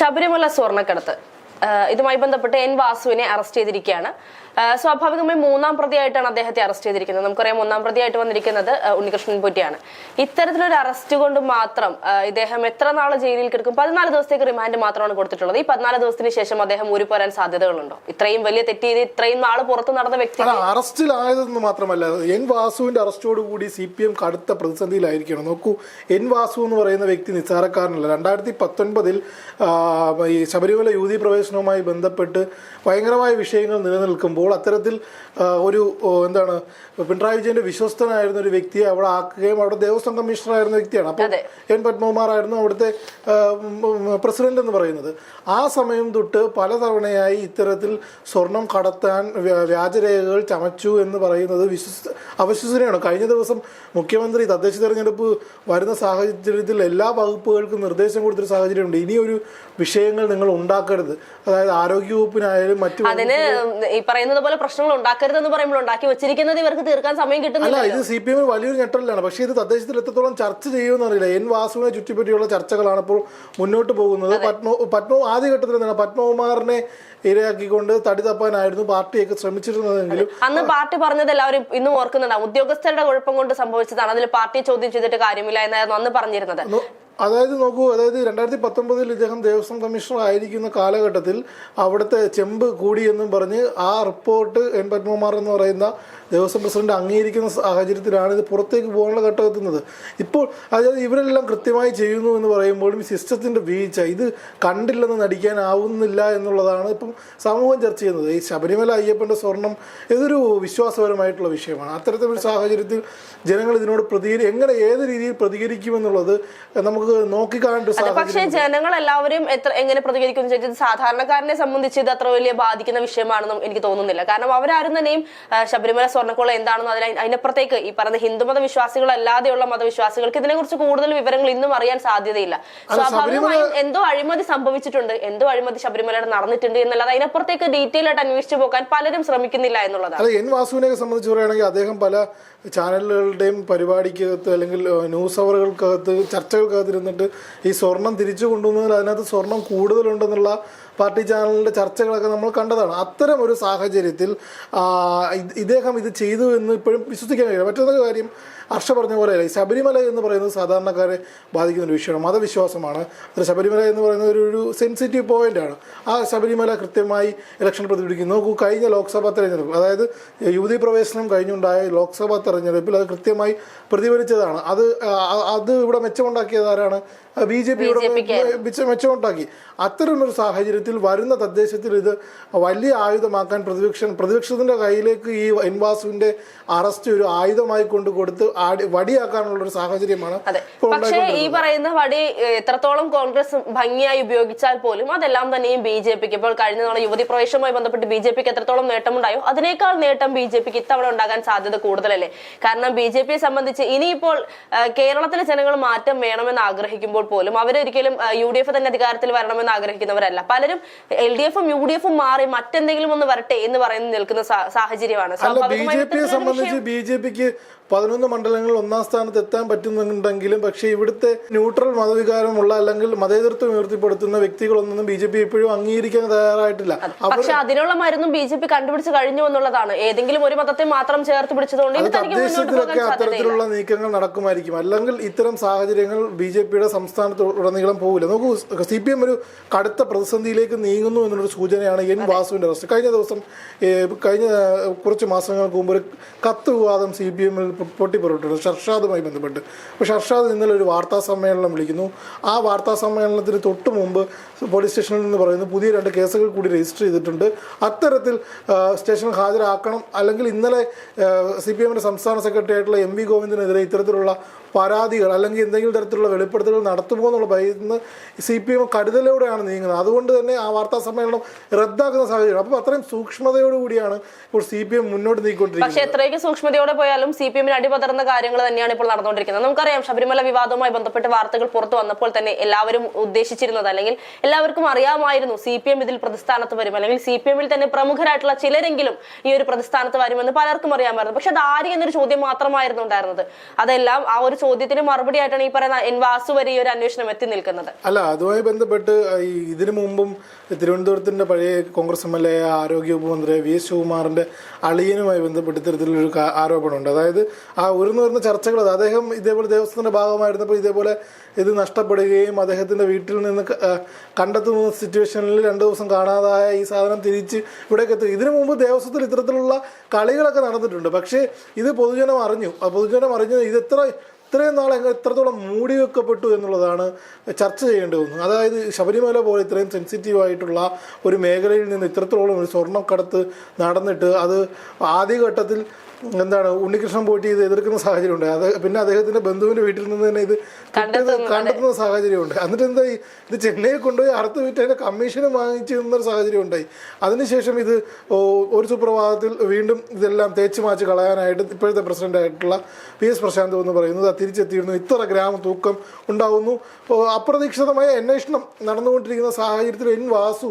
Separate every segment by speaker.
Speaker 1: ശബരിമല സ്വർണക്കടത്ത്. ഇതുമായി ബന്ധപ്പെട്ട് എൻ വാസുവിനെ അറസ്റ്റ് ചെയ്തിരിക്കുകയാണ്. സ്വാഭാവികമായി മൂന്നാം പ്രതിയായിട്ടാണ് അദ്ദേഹത്തെ അറസ്റ്റ് ചെയ്തിരിക്കുന്നത്. നമുക്കറിയാം മൂന്നാം പ്രതിയായിട്ട് വന്നിരിക്കുന്നത് ഉണ്ണികൃഷ്ണൻ പൊറ്റിയാണ്. ഇത്തരത്തിലൊരു അറസ്റ്റ് കൊണ്ട് മാത്രം ഇദ്ദേഹം എത്ര നാൾ ജയിലിൽ കിടക്കും? പതിനാല് ദിവസത്തേക്ക് റിമാൻഡ് മാത്രമാണ് കൊടുത്തിട്ടുള്ളത്. ഈ പതിനാല് ദിവസത്തിന് ശേഷം അദ്ദേഹം ഊരി പോരാൻ സാധ്യതകളുണ്ടോ? ഇത്രയും വലിയ തെറ്റ് ചെയ്ത് ഇത്രയും നാൾ പുറത്ത് നടന്ന വ്യക്തി
Speaker 2: അറസ്റ്റിലായതെന്ന് മാത്രമല്ല എൻ വാസുവിന്റെ അറസ്റ്റോട് കൂടി സി പി എം കടുത്ത പ്രതിസന്ധിയിലായിരിക്കണം. നോക്കൂ എൻ വാസു എന്ന് പറയുന്ന വ്യക്തി നിസ്സാരക്കാരനല്ല. രണ്ടായിരത്തി പത്തൊൻപതിൽ ഈ ശബരിമല യുവതി പ്രവേശനവുമായി ബന്ധപ്പെട്ട് ഭയങ്കരമായ വിഷയങ്ങൾ നിലനിൽക്കുമ്പോൾ അത്തരത്തിൽ ഒരു എന്താണ് പിണറായി വിജയന്റെ വിശ്വസ്തനായിരുന്ന ഒരു വ്യക്തിയെ അവിടെ ആക്കുകയും അവിടെ ദേവസ്വം കമ്മീഷണർ ആയിരുന്ന വ്യക്തിയാണ്. അപ്പോൾ. എൻ പത്മകുമാറായിരുന്നു അവിടുത്തെ പ്രസിഡന്റ് എന്ന് പറയുന്നത്. ആ സമയം തൊട്ട് പലതവണയായി ഇത്തരത്തിൽ സ്വർണം കടത്താൻ വ്യാജരേഖകൾ ചമച്ചു എന്ന് പറയുന്നത് വിശ്വസ അവിശ്വസനീയമാണ്. കഴിഞ്ഞ ദിവസം മുഖ്യമന്ത്രി തദ്ദേശ തെരഞ്ഞെടുപ്പ് വരുന്ന സാഹചര്യത്തിൽ എല്ലാ വകുപ്പുകൾക്കും നിർദ്ദേശം കൊടുത്തൊരു സാഹചര്യമുണ്ട്. ഇനിയൊരു വിഷയങ്ങൾ നിങ്ങൾ ഉണ്ടാക്കരുത്. അതായത് ആരോഗ്യവകുപ്പിനായാലും മറ്റു
Speaker 1: അതിന് ഈ പറയുന്നത് പോലെ പ്രശ്നങ്ങൾ ഉണ്ടാക്കരുത് എന്ന് പറയുമ്പോൾ ഉണ്ടാക്കി വെച്ചിരിക്കുന്നത് ഇവർക്ക് തീർക്കാൻ സമയം
Speaker 2: അല്ല
Speaker 1: കിട്ടുന്നില്ല
Speaker 2: ഇത് സി പി എമ്മിന് വലിയൊരു ഞെട്ടലാണ് പക്ഷേ ഇത് തദ്ദേശത്തിൽ എത്രത്തോളം ചർച്ച ചെയ്യുമെന്ന് അറിയില്ല. എൻ വാസുവിനെ ചുറ്റിപ്പറ്റിയുള്ള ചർച്ചകളാണ് ഇപ്പോൾ മുന്നോട്ട് പോകുന്നത്. പത്മ പത്മ ആദ്യഘട്ടത്തിൽ എന്താണ് പത്മകുമാറിനെ ഇരയാക്കിക്കൊണ്ട് തടി തപ്പാനായിരുന്നു പാർട്ടിയൊക്കെ ശ്രമിച്ചിരുന്നതെങ്കിലും
Speaker 1: അന്ന് പാർട്ടി പറഞ്ഞത് എല്ലാവരും ഇന്നും ഓർക്കുന്നുണ്ടാവും. ഉദ്യോഗസ്ഥരുടെ കുഴപ്പം കൊണ്ട് സംഭവിച്ചതാണ്. അതിൽ പാർട്ടി ചോദ്യം ചെയ്തിട്ട് കാര്യമില്ല എന്നായിരുന്നു അന്ന് പറഞ്ഞിരുന്നത്.
Speaker 2: അതായത് നോക്കൂ അതായത് രണ്ടായിരത്തി പത്തൊമ്പതിൽ ഇദ്ദേഹം ദേവസ്വം കമ്മീഷണർ ആയിരിക്കുന്ന കാലഘട്ടത്തിൽ അവിടുത്തെ ചെമ്പ് കൂടി എന്നും പറഞ്ഞ് ആ റിപ്പോർട്ട് എൻ പത്മകുമാർ എന്ന് പറയുന്ന ദേവസ്വം പ്രസിഡന്റ് അംഗീകരിക്കുന്ന സാഹചര്യത്തിലാണ് ഇത് പുറത്തേക്ക് പോകാനുള്ള ഘട്ടം എത്തുന്നത്. ഇപ്പോൾ അതായത് ഇവരെല്ലാം കൃത്യമായി ചെയ്യുന്നു എന്ന് പറയുമ്പോഴും സിസ്റ്റത്തിന്റെ വീഴ്ച ഇത് കണ്ടില്ലെന്ന് നടിക്കാനാവുന്നില്ല എന്നുള്ളതാണ് ഇപ്പം സമൂഹം ചർച്ച ചെയ്യുന്നത്. ഈ ശബരിമല അയ്യപ്പന്റെ സ്വർണം ഇതൊരു വിശ്വാസപരമായിട്ടുള്ള വിഷയമാണ്. അത്തരത്തിലൊരു സാഹചര്യത്തിൽ ജനങ്ങൾ ഇതിനോട് പ്രതികരി എങ്ങനെ ഏത് രീതിയിൽ പ്രതികരിക്കുമെന്നുള്ളത് നമുക്ക്
Speaker 1: അത്
Speaker 2: സാഹചര്യം
Speaker 1: പക്ഷേ ജനങ്ങൾ എല്ലാവരും എത്ര എങ്ങനെ പ്രതികരിക്കുന്നു ചോദിച്ചത് സാധാരണക്കാരനെ സംബന്ധിച്ച് ഇത് അത്ര വലിയ ബാധിക്കുന്ന വിഷയമാണെന്നും എനിക്ക് തോന്നുന്നില്ല. കാരണം അവരാരും തന്നെയും ശബരിമല സ്വർണക്കോളം എന്താണെന്നും അതിന് അതിനപ്പുറത്തേക്ക് ഈ പറയുന്ന ഹിന്ദുമത വിശ്വാസികളല്ലാതെയുള്ള മതവിശ്വാസികൾക്ക് ഇതിനെക്കുറിച്ച് കൂടുതൽ വിവരങ്ങൾ ഇന്നും അറിയാൻ സാധ്യതയില്ല. സ്വാഭാവികമായും എന്തോ അഴിമതി സംഭവിച്ചിട്ടുണ്ട്. എന്തോ അഴിമതി ശബരിമലയുടെ നടന്നിട്ടുണ്ട് എന്നല്ലാതെ അതിനപ്പുറത്തേക്ക് ഡീറ്റെയിൽ ആയിട്ട് അന്വേഷിച്ചു പോകാൻ പലരും ശ്രമിക്കുന്നില്ല എന്നുള്ളതാണ്.
Speaker 2: അല്ല എൻ വാസുവിനെ സംബന്ധിച്ച് പറയുകയാണെങ്കിൽ അദ്ദേഹം പല ചാനലുകളുടെയും പരിപാടിക്കകത്ത് അല്ലെങ്കിൽ ന്യൂസ് അവറുകൾക്കകത്ത് ചർച്ചകൾക്കകത്ത് ഇരുന്നിട്ട് ഈ സ്വർണം തിരിച്ചു കൊണ്ടുവന്നതിൽ അതിനകത്ത് സ്വർണം കൂടുതലുണ്ടെന്നുള്ള പാർട്ടി ചാനലിന്റെ ചർച്ചകളൊക്കെ നമ്മൾ കണ്ടതാണ്. അത്തരം ഒരു സാഹചര്യത്തിൽ ഇദ്ദേഹം ഇത് ചെയ്തു എന്ന് ഇപ്പോഴും വിശ്വസിക്കാൻ കഴിയില്ല. മറ്റൊരു കാര്യം ഹർഷ പറഞ്ഞ പോലെ ഈ ശബരിമല എന്ന് പറയുന്നത് സാധാരണക്കാരെ ബാധിക്കുന്ന ഒരു വിഷയമാണ് മതവിശ്വാസമാണ്. അത് ശബരിമല എന്ന് പറയുന്നത് ഒരു ഒരു സെൻസിറ്റീവ് പോയിന്റാണ് ആ ശബരിമല കൃത്യമായി ഇലക്ഷൻ പ്രതിപിടിക്കുന്നു. നോക്കൂ കഴിഞ്ഞ ലോക്സഭാ തെരഞ്ഞെടുപ്പ് അതായത് യുവതി പ്രവേശനം കഴിഞ്ഞുണ്ടായ ലോക്സഭാ തെരഞ്ഞെടുപ്പിൽ അത് കൃത്യമായി പ്രതിഫലിച്ചതാണ്. അത് അത് ഇവിടെ മെച്ചമുണ്ടാക്കിയത് ആരാണ്? ബി ജെ പി ഇവിടെ മെച്ച- മെച്ചമുണ്ടാക്കി. അത്തരമൊരു സാഹചര്യത്തിൽ വരുന്ന തദ്ദേശത്തിൽ ഇത് വലിയ ആയുധമാക്കാൻ പ്രതിപക്ഷ പ്രതിപക്ഷത്തിന്റെ കയ്യിലേക്ക് ഈ എൻവാസുവിന്റെ അറസ്റ്റ് ഒരു ആയുധമായി കൊണ്ട് കൊടുത്ത് വടിയാക്കാനുള്ള ഒരു സാഹചര്യമാണ്
Speaker 1: പക്ഷേ ഈ പറയുന്ന വടി എത്രത്തോളം കോൺഗ്രസ് ഭംഗിയായി ഉപയോഗിച്ചാൽ പോലും അതെല്ലാം തന്നെയും ബി ജെ പിക്ക്. ഇപ്പോൾ കഴിഞ്ഞ തവണ യുവതി പ്രവേശനവുമായി ബന്ധപ്പെട്ട് ബി ജെ പിക്ക് എത്രത്തോളം നേട്ടമുണ്ടായോ അതിനേക്കാൾ നേട്ടം ബി ജെ പിക്ക് ഇത്തവണ ഉണ്ടാകാൻ സാധ്യത കൂടുതലല്ലേ? കാരണം ബി ജെ പിയെ സംബന്ധിച്ച് ഇനിയിപ്പോൾ കേരളത്തിലെ ജനങ്ങൾ മാറ്റം വേണമെന്ന് ആഗ്രഹിക്കുമ്പോൾ പോലും അവരൊരിക്കലും യു ഡി എഫ് തന്നെ അധികാരത്തിൽ വരണമെന്ന് ആഗ്രഹിക്കുന്നവരല്ല. പലരും എൽ ഡി എഫും യു ഡി എഫും മാറി മറ്റെന്തെങ്കിലും ഒന്ന് വരട്ടെ എന്ന് പറയുന്ന നിൽക്കുന്ന സാഹചര്യമാണ്.
Speaker 2: അല്ല ബി ജെ പിയെ സംബന്ധിച്ച് ബി ജെ പിക്ക് പതിനൊന്ന് മണ്ഡലങ്ങളിൽ ഒന്നാം സ്ഥാനത്ത് എത്താൻ പറ്റുന്നുണ്ടെങ്കിലും പക്ഷേ ഇവിടുത്തെ ന്യൂട്രൽ മതവികാരമുള്ള അല്ലെങ്കിൽ മതേതൃത്വം ഉയർത്തിപ്പെടുത്തുന്ന വ്യക്തികളൊന്നും ബി ജെ പി ഇപ്പോഴും അംഗീകരിക്കാൻ തയ്യാറായിട്ടില്ല.
Speaker 1: പക്ഷേ അതിനുള്ള മരുന്നും ബി ജെ പി കണ്ടുപിടിച്ച് കഴിഞ്ഞു എന്നുള്ളതാണ്. ഏതെങ്കിലും ഒരു മതത്തെ മാത്രം ചേർത്ത് പിടിച്ചതുകൊണ്ട്
Speaker 2: തദ്ദേശത്തിലൊക്കെ അത്തരത്തിലുള്ള നീക്കങ്ങൾ നടക്കുമായിരിക്കും. അല്ലെങ്കിൽ ഇത്തരം സാഹചര്യങ്ങൾ ബി ജെ പിയുടെ സംസ്ഥാനത്ത് ഉടനീളം പോകില്ല നോക്കൂ സി പി എം ഒരു കടുത്ത പ്രതിസന്ധിയിലേക്ക് നീങ്ങുന്നു എന്നുള്ളൊരു സൂചനയാണ് എൻ വാസുവിന്റെ അറസ്റ്റ് കഴിഞ്ഞ ദിവസം കഴിഞ്ഞ കുറച്ച് മാസങ്ങൾക്ക് മുമ്പ് ഒരു കത്ത് വിവാദം സി പി എമ്മിൽ പൊട്ടിപ്പുറപ്പെട്ടു ഷർഷാദുമായി ബന്ധപ്പെട്ട്. അപ്പോൾ ഷർഷാദ് ഇന്നലെ ഒരു വാർത്താ സമ്മേളനം വിളിക്കുന്നു. ആ വാർത്താ സമ്മേളനത്തിന് തൊട്ട് മുമ്പ് പോലീസ് സ്റ്റേഷനിൽ നിന്ന് പറയുന്നു പുതിയ രണ്ട് കേസുകൾ കൂടി രജിസ്റ്റർ ചെയ്തിട്ടുണ്ട്. അത്തരത്തിൽ സ്റ്റേഷനിൽ ഹാജരാക്കണം. അല്ലെങ്കിൽ ഇന്നലെ സി പി എമ്മിന്റെ സംസ്ഥാന സെക്രട്ടറി ആയിട്ടുള്ള എം വി ഗോവിന്ദനെതിരെ ഇത്തരത്തിലുള്ള പരാതികൾ അല്ലെങ്കിൽ എന്തെങ്കിലും തരത്തിലുള്ള വെളിപ്പെടുത്തലുകൾ നടത്തുമോ എന്നുള്ള ഭയന്ന് സി പി എം കരുതലോടെയാണ് നീങ്ങുന്നത്. അതുകൊണ്ട് തന്നെ ആ വാർത്താ സമ്മേളനം റദ്ദാക്കുന്ന സാഹചര്യം. അപ്പോൾ അത്രയും സൂക്ഷ്മതയോടുകൂടിയാണ് ഇപ്പോൾ സി പി എം മുന്നോട്ട് നീക്കൊണ്ടിരിക്കുന്നത്
Speaker 1: പക്ഷേ എത്രയൊക്കെ സൂക്ഷ്മതയോടെ പോയാലും സി പി എമ്മിന് അടിപതർന്ന കാര്യങ്ങൾ തന്നെയാണ് ഇപ്പോൾ നടന്നുകൊണ്ടിരിക്കുന്നത്. നമുക്കറിയാം ശബരിമല വിവാദവുമായി ബന്ധപ്പെട്ട് വാർത്തകൾ പുറത്തു വന്നപ്പോൾ തന്നെ എല്ലാവരും ഉദ്ദേശിച്ചിരുന്നത് അല്ലെങ്കിൽ എല്ലാവർക്കും അറിയാമായിരുന്നു സി പി എം ഇതിൽ പ്രതിസ്ഥാനത്ത് വരും. അല്ലെങ്കിൽ സി പി എമ്മിൽ തന്നെ പ്രമുഖരായിട്ടുള്ള ചിലരെങ്കിലും ഈ ഒരു പ്രതിസ്ഥാനത്ത് വരുമെന്ന് പലർക്കും അറിയാമായിരുന്നു. പക്ഷെ അത് ആര് എന്നൊരു ചോദ്യം മാത്രമായിരുന്നു ഉണ്ടായിരുന്നത്. അതെല്ലാം ആ ഒരു ചോദ്യത്തിന് മറുപടി ആയിട്ടാണ് ഈ പറയുന്ന എൻ വാസു വരെ ഈ ഒരു അന്വേഷണം എത്തി നിൽക്കുന്നത്.
Speaker 2: അല്ല അതുമായി ബന്ധപ്പെട്ട് ഇതിനു മുമ്പും തിരുവനന്തപുരത്തിന്റെ പഴയ കോൺഗ്രസ് എം എൽ എ ആരോഗ്യ ഉപമന്ത്രി വി എസ് ശിവകുമാറിന്റെ അളിയനുമായി ബന്ധപ്പെട്ട് ഇത്തരത്തിലൊരു ആരോപണമുണ്ട്. അതായത് ആ ഉയർന്നു വരുന്ന ചർച്ചകൾ അദ്ദേഹം ഇതേപോലെ ദേവസ്വത്തിന്റെ ഭാഗമായിരുന്നപ്പോൾ ഇതേപോലെ ഇത് നഷ്ടപ്പെടുകയും അദ്ദേഹത്തിന്റെ വീട്ടിൽ നിന്ന് കണ്ടെത്തുന്ന സിറ്റുവേഷനിൽ രണ്ടു ദിവസം കാണാതായ ഈ സാധനം തിരിച്ച് ഇവിടേക്ക് എത്തുക. ഇതിനു മുമ്പ് ദേവസ്വത്തിൽ ഇത്തരത്തിലുള്ള കളികളൊക്കെ നടന്നിട്ടുണ്ട്. പക്ഷേ ഇത് പൊതുജനം അറിഞ്ഞു. പൊതുജനം അറിഞ്ഞു ഇത് എത്ര ഇത്രയും എങ്ങനെ എത്രത്തോളം മൂടി വെക്കപ്പെട്ടു എന്നുള്ളതാണ് ചർച്ച ചെയ്യേണ്ടി വന്നത്. അതായത് ശബരിമല പോലെ ഇത്രയും സെൻസിറ്റീവ് ആയിട്ടുള്ള ഒരു മേഖലയിൽ നിന്ന് ഇത്രത്തോളം ഒരു സ്വർണക്കടത്ത് നടന്നിട്ട് അത് ആദ്യഘട്ടത്തിൽ എന്താണ് ഉണ്ണികൃഷ്ണൻ പോയിട്ട് ഇത് എതിർക്കുന്ന സാഹചര്യം ഉണ്ട് അത് പിന്നെ അദ്ദേഹത്തിന്റെ ബന്ധുവിന്റെ വീട്ടിൽ നിന്ന് തന്നെ ഇത് കണ്ടെത്തുന്ന സാഹചര്യം ഉണ്ട് എന്നിട്ട് എന്താ ഇത് ചെന്നൈയിൽ കൊണ്ടുപോയി അറുത്ത് വിറ്റ് അതിന്റെ കമ്മീഷൻ വാങ്ങിച്ചു എന്നൊരു സാഹചര്യം ഉണ്ടായി അതിനുശേഷം ഇത് ഒരു സുപ്രഭാതത്തിൽ വീണ്ടും ഇതെല്ലാം തേച്ച് മാച്ച് കളയാനായിട്ട് ഇപ്പോഴത്തെ പ്രസിഡന്റ് ആയിട്ടുള്ള പി എസ് പ്രശാന്ത് എന്ന് പറയുന്നത് തിരിച്ചെത്തിയിരുന്നു. ഇത്ര ഗ്രാമ തൂക്കം ഉണ്ടാവുന്നു. അപ്രതീക്ഷിതമായ അന്വേഷണം നടന്നുകൊണ്ടിരിക്കുന്ന സാഹചര്യത്തിൽ എൻ വാസു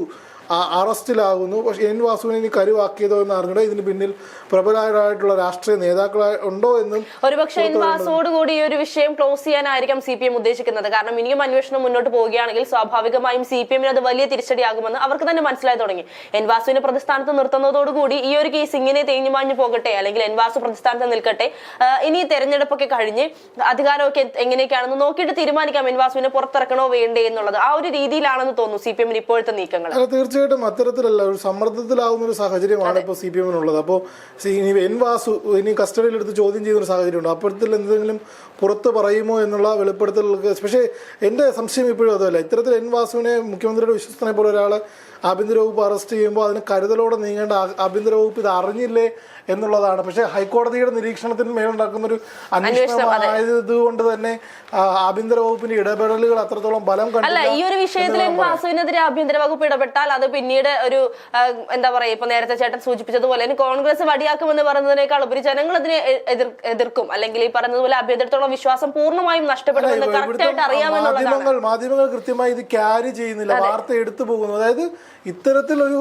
Speaker 2: അറസ്റ്റിലാകുന്നു. പക്ഷേ എൻ വാസുവിനെ ഇനി കരുവാക്കിയതോ എന്ന് അറിഞ്ഞിട്ട് ഇതിന് പിന്നിൽ പ്രബലരായിട്ടുള്ള രാഷ്ട്രീയ നേതാക്കളായി ഉണ്ടോ എന്നും
Speaker 1: ഒരുപക്ഷെ എൻ വാസുവോട് കൂടി ഈ ഒരു വിഷയം ക്ലോസ് ചെയ്യാനായിരിക്കും സി പി എം ഉദ്ദേശിക്കുന്നത്. കാരണം ഇനിയും അന്വേഷണം മുന്നോട്ട് പോവുകയാണെങ്കിൽ സ്വാഭാവികമായും സി പി എമ്മിന് അത് വലിയ തിരിച്ചടിയാകുമെന്ന് അവർക്ക് തന്നെ മനസ്സിലായി തുടങ്ങി. എൻ വാസുവിനെ പ്രതിസ്ഥാനത്ത് നിർത്തുന്നതോടുകൂടി ഈ ഒരു കേസ് ഇങ്ങനെ തേഞ്ഞു മാഞ്ഞു പോകട്ടെ അല്ലെങ്കിൽ എൻ വാസു പ്രതിസ്ഥാനത്ത് നിൽക്കട്ടെ ഇനി തെരഞ്ഞെടുപ്പൊക്കെ കഴിഞ്ഞ് അധികാരമൊക്കെ എങ്ങനെയൊക്കെയാണെന്ന് നോക്കിയിട്ട് തീരുമാനിക്കാം എൻ വാസുവിനെ പുറത്തിറക്കണോ വേണ്ടേ എന്നുള്ളത്. ആ ഒരു രീതിയിലാണെന്ന് തോന്നുന്നു സി പി എമ്മിന് ഇപ്പോഴത്തെ നീക്കങ്ങൾ.
Speaker 2: തീർച്ചയായിട്ടും അത്തരത്തിലല്ല ഒരു സമ്മർദ്ദത്തിലാവുന്ന ഒരു സാഹചര്യമാണ് ഇപ്പോൾ സി പി എമ്മിനുള്ളത്. അപ്പോൾ ഇനി എൻ വാസു ഇനി കസ്റ്റഡിയിലെടുത്ത് ചോദ്യം ചെയ്യുന്ന ഒരു സാഹചര്യമുണ്ട്. അപ്പോഴത്തിൽ എന്തെങ്കിലും പുറത്ത് പറയുമോ എന്നുള്ള വെളിപ്പെടുത്തലുകൾക്ക് പക്ഷേ എന്റെ സംശയം ഇപ്പോഴും അതുമല്ല. ഇത്തരത്തിൽ എൻ വാസുവിനെ മുഖ്യമന്ത്രിയുടെ വിശ്വസ്തനെ പോലെ ഒരാൾ ആഭ്യന്തര വകുപ്പ് അറസ്റ്റ് ചെയ്യുമ്പോൾ അതിന് കരുതലോടെ നീങ്ങേണ്ട ആഭ്യന്തര വകുപ്പ് ഇത് അറിഞ്ഞില്ലേ എന്നുള്ളതാണ്. പക്ഷേ ഹൈക്കോടതിയുടെ നിരീക്ഷണത്തിന് മേലുണ്ടാക്കുന്ന ഒരു അന്വേഷണമായത് കൊണ്ട് തന്നെ ആഭ്യന്തര വകുപ്പിന്റെ ഇടപെടലുകൾ അത്രത്തോളം ബലം
Speaker 1: അല്ല ഈ ഒരു വിഷയത്തിൽ വാസുവിനെതിരെ ആഭ്യന്തര വകുപ്പ് ഇടപെട്ടാൽ അത് പിന്നീട് ഒരു എന്താ പറയാ ഇപ്പൊ നേരത്തെ ചേട്ടൻ സൂചിപ്പിച്ചതുപോലെ കോൺഗ്രസ് വടിയാക്കുമെന്ന് പറയുന്നതിനേക്കാൾ ഉപരി ജനങ്ങൾ അതിനെ എതിർക്കും. അല്ലെങ്കിൽ ഈ പറഞ്ഞതുപോലെ ആഭ്യന്തരത്തോളം വിശ്വാസം പൂർണമായും നഷ്ടപ്പെടുമെന്ന്
Speaker 2: ഇപ്പൊ
Speaker 1: കറക്റ്റ് ആയിട്ട് അറിയാമെന്നുള്ളതാണ്.
Speaker 2: മാധ്യമങ്ങൾ മാധ്യമങ്ങൾ കൃത്യമായി ഇത് ക്യാരി ചെയ്യുന്നില്ല വാർത്ത എടുത്തു പോകുന്നു. അതായത് ഇത്തരത്തിലൊരു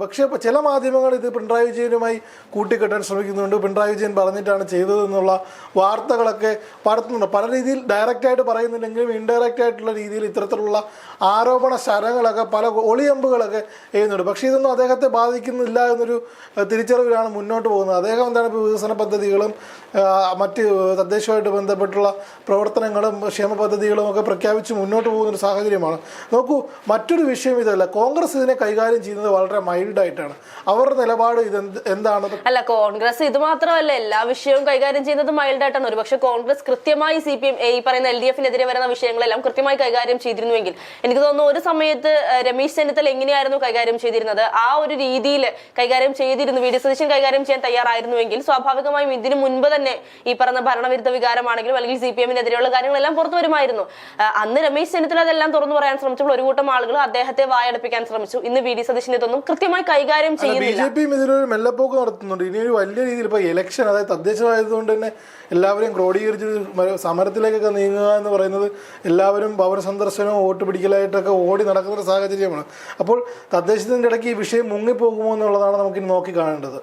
Speaker 2: പക്ഷേ ചില മാധ്യമങ്ങൾ ഇത് പിണറായി വിജയനുമായി കൂട്ടിക്കെട്ടാൻ ശ്രമിക്കുന്നുണ്ട്. പിണറായി വിജയൻ പറഞ്ഞിട്ടാണ് ചെയ്തതെന്നുള്ള വാർത്തകളൊക്കെ പടത്തുന്നുണ്ട് പല രീതിയിൽ ഡയറക്റ്റായിട്ട് പറയുന്നില്ലെങ്കിലും ഇൻഡയറക്റ്റ് ആയിട്ടുള്ള രീതിയിൽ ഇത്തരത്തിലുള്ള ആരോപണ ശരങ്ങളൊക്കെ പല ഒളിയമ്പുകളൊക്കെ ചെയ്യുന്നുണ്ട്. പക്ഷേ ഇതൊന്നും അദ്ദേഹത്തെ ബാധിക്കുന്നില്ല എന്നൊരു തിരിച്ചറിവിലാണ് മുന്നോട്ട് പോകുന്നത്. അദ്ദേഹം എന്താണ് ഇപ്പോൾ വികസന പദ്ധതികളും മറ്റ് തദ്ദേശവുമായിട്ട് ബന്ധപ്പെട്ടുള്ള പ്രവർത്തനങ്ങളും ക്ഷേമ പദ്ധതികളും ഒക്കെ പ്രഖ്യാപിച്ച് മുന്നോട്ട് പോകുന്ന ഒരു സാഹചര്യമാണ്. നോക്കൂ മറ്റൊരു വിഷയം ഇതല്ല. കോൺഗ്രസ് ഇതിനെ കൈകാര്യം ചെയ്യുന്നത് വളരെ മൈൽഡായിട്ടാണ് അവരുടെ നിലപാട് ഇത് എന്താണ്
Speaker 1: അല്ല കോൺഗ്രസ് ഇത് മാത്രമല്ല എല്ലാ വിഷയവും കൈകാര്യം ചെയ്യുന്നത് മൈൽഡ് ആയിട്ടാണ്. ഒരുപക്ഷെ കോൺഗ്രസ് കൃത്യമായി സി പി എം ഈ പറയുന്ന എൽ ഡി എഫിനെതിരെ വരുന്ന വിഷയങ്ങളെല്ലാം കൃത്യമായി കൈകാര്യം ചെയ്തിരുന്നുവെങ്കിൽ എനിക്ക് തോന്നുന്നു ഒരു സമയത്ത് രമേശ് ചെന്നിത്തല എങ്ങനെയായിരുന്നു കൈകാര്യം ചെയ്തിരുന്നത്? ആ ഒരു രീതിയിൽ കൈകാര്യം ചെയ്തിരുന്നു. വി ഡി സതീശൻ കൈകാര്യം ചെയ്യാൻ തയ്യാറായിരുന്നുവെങ്കിൽ സ്വാഭാവികമായും ഇതിനു മുൻപ് തന്നെ ഈ പറഞ്ഞ ഭരണവിരുദ്ധ വികാരമാണെങ്കിലും അല്ലെങ്കിൽ സി പി എമ്മിനെതിരെയുള്ള കാര്യങ്ങളെല്ലാം പുറത്തു വരുമായിരുന്നു. അന്ന് രമേശ് ചെന്നിത്തല അതെല്ലാം തുറന്നു പറയാൻ ശ്രമിച്ചപ്പോൾ ഒരു കൂട്ടം ആളുകൾ അദ്ദേഹത്തെ വായടപ്പിക്കാൻ ശ്രമിച്ചു. ഇന്ന് വി ഡി സതീശിന്റെ ഇതൊന്നും കൃത്യമായി കൈകാര്യം
Speaker 2: ബി
Speaker 1: ചെയ്യുന്നില്ല.
Speaker 2: ജെ പിയും ഇതിലൊരു മെല്ലപ്പോക്ക് നടത്തുന്നുണ്ട്. ഇനി ഒരു വലിയ രീതിയിൽ ഇപ്പൊ ഇലക്ഷൻ അതായത് തദ്ദേശമായതുകൊണ്ട് തന്നെ എല്ലാവരെയും ക്രോഡീകരിച്ച് മ- സമരത്തിലേക്കൊക്കെ നീങ്ങുക എന്ന് പറയുന്നത് എല്ലാവരും ഭവന സന്ദർശനവും വോട്ട് പിടിക്കലായിട്ടൊക്കെ ഓടി നടക്കുന്ന ഒരു സാഹചര്യമാണ്. അപ്പോൾ തദ്ദേശത്തിന്റെ ഇടയ്ക്ക് ഈ വിഷയം മുങ്ങിപ്പോകുമോ എന്നുള്ളതാണ് നമുക്കിനി നോക്കി കാണേണ്ടത്.